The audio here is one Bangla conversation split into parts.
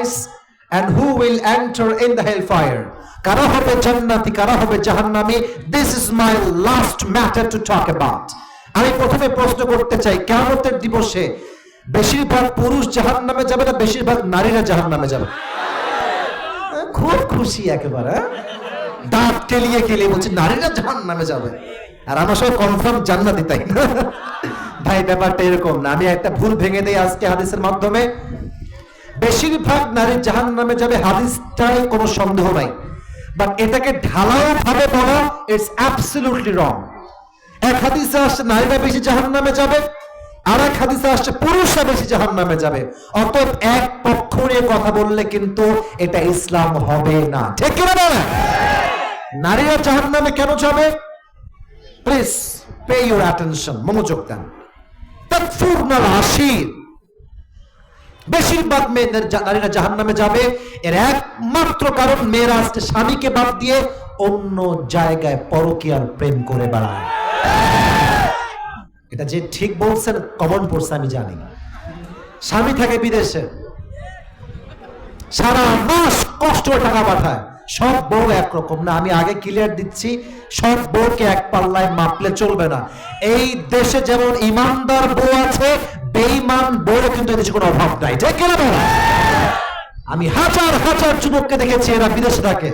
paradise and who will enter in the hellfire. কারা হবে জান্নাতি কারা হবে জাহান্নামী this is my last matter to talk about. আমি প্রথমে প্রশ্ন করতে চাই, কিয়ামতের দিবসে বেশিরভাগ পুরুষ জাহান্নামে যাবে না বেশিরভাগ নারীরা জাহান্নামে যাবে? খুব খুশি একেবারে হ্যাঁ? দাঁত টেলিয়ে কেলিয়ে বলছে, নারীরা জাহান নামে যাবে। আর আমার সবাই কনফার্ম জান্নাতি তাই না? ভাই, ব্যাপারটা এরকম না, আমি একটা ভুল ভেঙে দেই আজকে হাদিসের মাধ্যমে। বেশিরভাগ নারী জাহান নামে যাবে হাদিসটাই কোনো সন্দেহ নাই। বাট এটাকে ঢালাও ভাবে বলা ইটস অ্যাবসলিউটলি রং এক হাদিসে আসছে, নারীরা বেশি জাহান নামে যাবে আর এক হাদিসে আসছে, পুরুষরা বেশি জাহান নামে যাবে। অতএব এক পক্ষ নিয়ে কথা বললে কিন্তু এটা ইসলাম হবে না। ঠিক কিনা বলেন নারীরা জাহান নামে কেন যাবে? প্লিজ পে ইউর অ্যাটেনশন মনোযোগ দেন। তৎফুর্নাল আশির বেশিরভাগ মেয়েদের নারীরা জাহান নামে যাবে। এর একমাত্র কারণ মেয়েরা আজকে স্বামীকে বাদ দিয়ে অন্য জায়গায় পরকিয়ার প্রেম করে বেড়ায়। এটা যে ঠিক বলছেন কমন পড়ছে আমি জানি। স্বামী থাকে বিদেশে। সারা মাস কষ্ট টাকা পাঠায়। সব বউ একরকম না, আমি আগে ক্লিয়ার দিচ্ছি, সব বউকে এক পাল্লায় মাপলে চলবে না। এই দেশে যেমন ইমানদার বউ আছে, বেঈমান বউর কিন্তু এদেশে কোনো অভাব নাই। ঠিক কিনা আমি হাজার হাজার যুবককে দেখেছি এরা বিদেশে থাকে।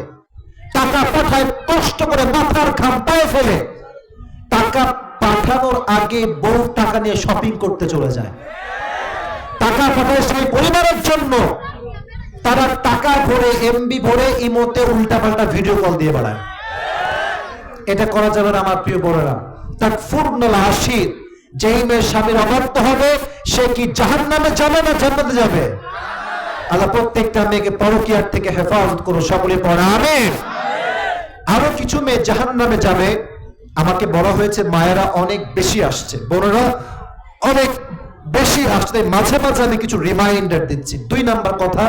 টাকা পাঠায় কষ্ট করে মাথার খাম পায়ে ফেলে। টাকা পাঠানোর আগে বউ টাকা নিয়ে শপিং করতে চলে যায়। টাকা পাঠায় সেই পরিবারের জন্য। তারা ভরে এমবি ভরে ইমোতে উল্টা পাল্টা ভিডিও কল দিয়ে বেড়ায়। এটা করা যাবে না আমার প্রিয় বড়রা। তার পূর্ণ হাসির যেই মেয়ের স্বামীর অবাধ্য হবে, সে কি জাহান নামে যাবে না জান্নাতে যাবে? আল্লাহ প্রত্যেকটা মেয়েকে পরকিয়ার থেকে হেফাজত করো সকলে পড়া, আমিন। আরও কিছু মেয়ে জাহান নামে যাবে। আমাকে বলা হয়েছে, মায়েরা অনেক বেশি আসছে। বোনেরা, অনেক বেশি তাই মাঝে মাঝে আমি কিছু রিমাইন্ডার দিচ্ছি। দুই নাম্বার কথা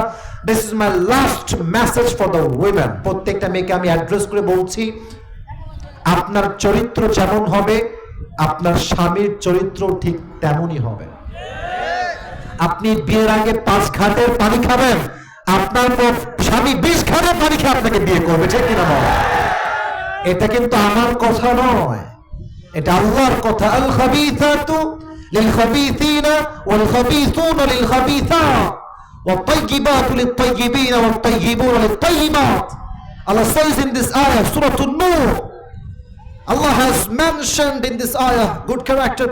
this is my last message for the women প্রত্যেকটা মেয়েকে আমি অ্যাড্রেস করে বলছি, আপনার চরিত্র যেমন হবে, আপনার স্বামীর চরিত্র ঠিক তেমনই হবে। আপনি বিয়ের আগে পাঁচ ঘাটের পানি খাবেন, আপনার স্বামী বিশ ঘাটের পানি খেয়ে আপনাকে বিয়ে করবে, ঠিক কিনা? এটা কিন্তু আমার কথা নয়। এটা আল্লাহর কথা। আল খাবিসাতু للخبيثين والخبيثون للخبيثات والطيبات للطيبين والطيبون للطيبات Allah says in this ayah Surah An-Nur Allah has mentioned in this ayah good character